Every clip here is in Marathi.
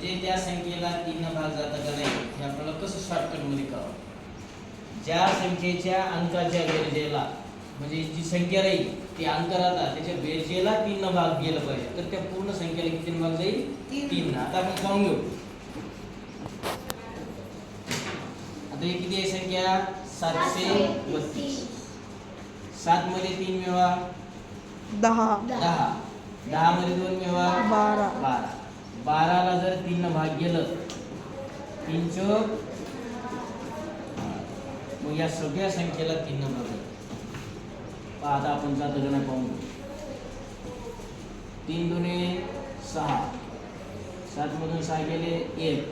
म्हणजे त्या संख्येला तीन भाग जाता का नाही हे आपल्याला कसं शॉर्टकटमध्ये करावं ज्या संख्येच्या अंकाच्या बेरजेला म्हणजे जी संख्या राहील ती अंक राहतात त्याच्या बेरजेला तीन भाग गेलं पाहिजे. तर त्या पूर्ण संख्येला किती भाग जाईल? तीन. आता आपण पाहून घेऊ. आता ही किती आहे संख्या? सातशे बत्तीस. सात मध्ये तीन मिळवा दहा. दहा. दहा. मध्ये दोन मिळवा बारा. बारा. बाराला जर तीन भाग गेलं तीन चौक मग या सगळ्या संख्येला तीन भाग. पहा आता आपण जातो नाही पाहून. तीन दुने सहा सात मधून सहा गेले एक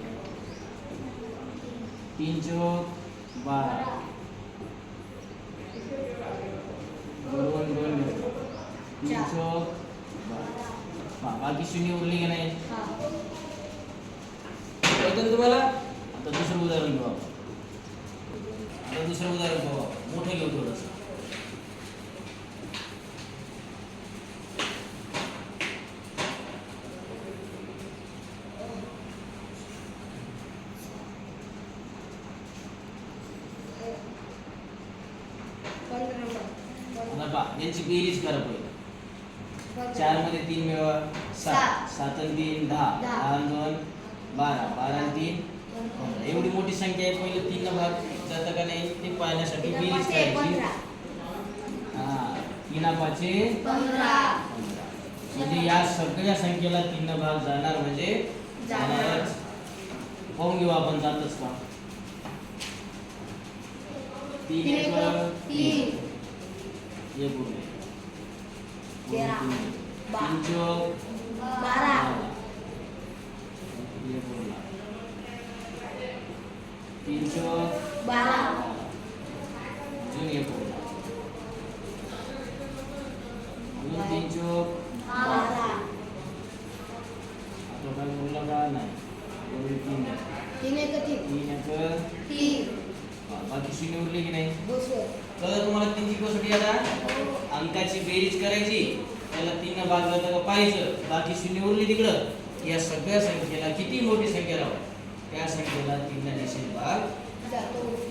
तीन चौक बारा दोन दोन. तीन. चौक बाकी शून्य उरली की नाही हा. कळतं तुम्हाला आता दुसरं उदाहरण घेऊ आपण आता दुसरं उदाहरण घेऊ आपण. मोठं घेऊ थोडंसं यांची बेरीज करा पहिले. चारमध्ये तीन मिळवा सात सात. आणि तीन दहा दहा. आणि दोन बारा बारा आणि तीन पंधरा एवढी मोठी संख्या आहे पहिले तीन भाग जातं का नाही ते पाहण्यासाठी बेरीज करायची. हा तीन पाचे. म्हणजे या सगळ्या संख्येला तीन भाग जाणार म्हणजे. जाणारच. पाहून घेऊ आपण जातच का तीन एक एक तीन. एक उरले. तेरा. तीन. बा- तीन चौक बारा. एक उरला. तीन चौक बारा. अजून एक उरला. अजून तीन चौक बारा. बाकी शून्य उरले की नाही. तर तुम्हाला तीनची कसोटी आता? अंकाची बेरीज करायची त्याला तीन भाग जातं का पाहायचं. बाकी शून्य उरली तिकडं. या सगळ्या संख्येला किती मोठी संख्या राहू? त्या संख्येला तीन निश्चित भाग जातो.